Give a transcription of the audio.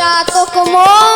চাতক মন